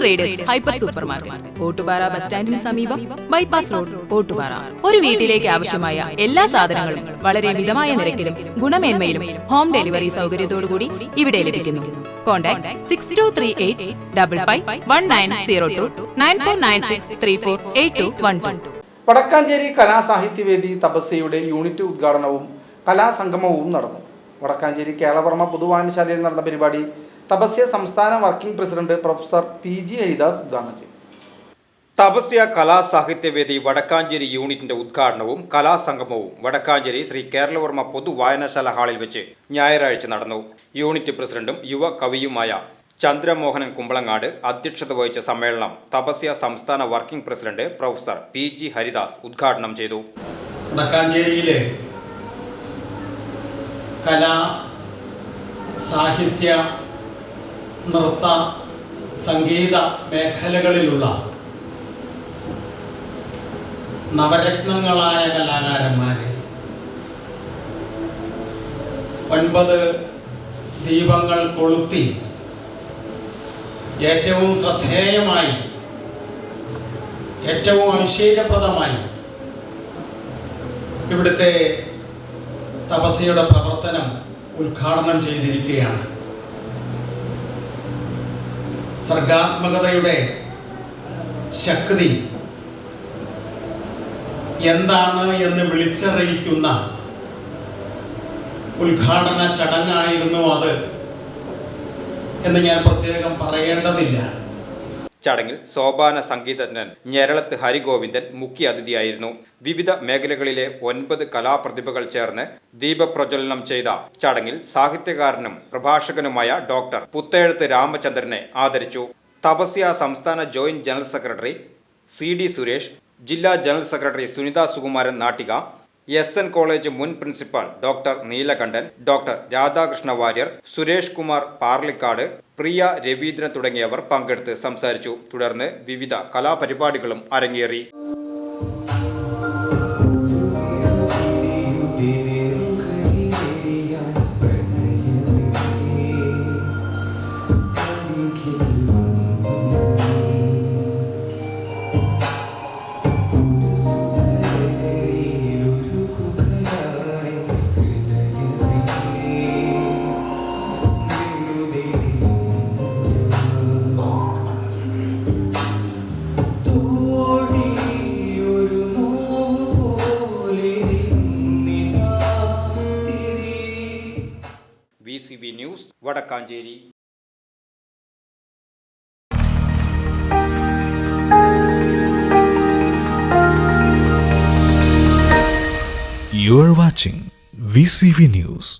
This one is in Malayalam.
Traders hyper super market Ottupara bus സ്റ്റാൻഡിന് സമീപം ബൈപ്പാസ് റോഡ് ഓട്ടുപാറ. ഒരു വീട്ടിലേക്ക് ആവശ്യമായ എല്ലാ സാധനങ്ങളും വളരെ മിതമായ നിരക്കിലും ഗുണമേന്മയിലും ഹോം ഡെലിവറി സൗകര്യത്തോടുകൂടി ഇവിടെ ലഭിക്കുന്നു. Contact six two three eight double five one nine zero two nine four nine six three four eight two one one Wadakkanchery Kalasahithyavedi തപസ്യയുടെ യൂണിറ്റ് ഉദ്ഘാടനവും കലാസംഗമവും നടന്നു. വടക്കാഞ്ചേരി കേരളവർമ്മ പൊതുവായനശാലയിൽ നടന്ന പരിപാടി തപസ്യ സംസ്ഥാന working president professor P G Haridas ഉദ്ഘാടനം ചെയ്തു തപസ്യ കലാസാഹിത്യവേദി വടക്കാഞ്ചേരി യൂണിറ്റിന്റെ ഉദ്ഘാടനവും കലാസംഗമവും വടക്കാഞ്ചേരി ശ്രീ കേരളവർമ്മ പൊതു വായനശാല ഹാളിൽ വെച്ച് ഞായറാഴ്ച നടന്നു. യൂണിറ്റ് പ്രസിഡന്റും യുവ കവിയുമായ ചന്ദ്രമോഹനൻ കുമ്പളങ്ങാട് അധ്യക്ഷത വഹിച്ച സമ്മേളനം തപസ്യ സംസ്ഥാന working president professor P G Haridas ഉദ്ഘാടനം ചെയ്തു. വടക്കാഞ്ചേരിയിലെ കലാ സാഹിത്യ നൃത്ത സംഗീത മേഖലകളിലുള്ള നവരത്നങ്ങളായ കലാകാരന്മാരെ ഒൻപത് ദീപങ്ങൾ കൊളുത്തി ഏറ്റവും ശ്രദ്ധേയമായി ഏറ്റവും ഐശ്വര്യപ്രദമായി ഇവിടുത്തെ തപസ്യയുടെ പ്രവർത്തനം ഉദ്ഘാടനം ചെയ്തിരിക്കുകയാണ്. സർഗാത്മകതയുടെ ശക്തി എന്താണ് എന്ന് വിളിച്ചറിയിക്കുന്ന ഉദ്ഘാടന ചടങ്ങായിരുന്നു അത് എന്ന് ഞാൻ പ്രത്യേകം പറയേണ്ടതില്ല. ചടങ്ങിൽ സോപാന സംഗീതജ്ഞൻ ഞെരളത്ത് ഹരിഗോവിന്ദൻ മുഖ്യ അതിഥിയായിരുന്നു. വിവിധ മേഖലകളിലെ ഒൻപത് കലാപ്രതിഭകൾ ചേർന്ന് ദീപപ്രജ്വലനം ചെയ്ത ചടങ്ങിൽ സാഹിത്യകാരനും പ്രഭാഷകനുമായ ഡോക്ടർ പുത്തേഴത്ത് രാമചന്ദ്രനെ ആദരിച്ചു. തപസ്യ സംസ്ഥാന joint general secretary C D Suresh ജില്ലാ general secretary Sunitha Sukumaran Nattika S N college മുൻ principal doctor Neelakantan doctor Radhakrishna Warrier Suresh Kumar Parlikkad Priya Raveendran തുടങ്ങിയവർ പങ്കെടുത്ത് സംസാരിച്ചു. തുടർന്ന് വിവിധ കലാപരിപാടികളും അരങ്ങേറി. C B news Vadakkanchery You are watching VCV News.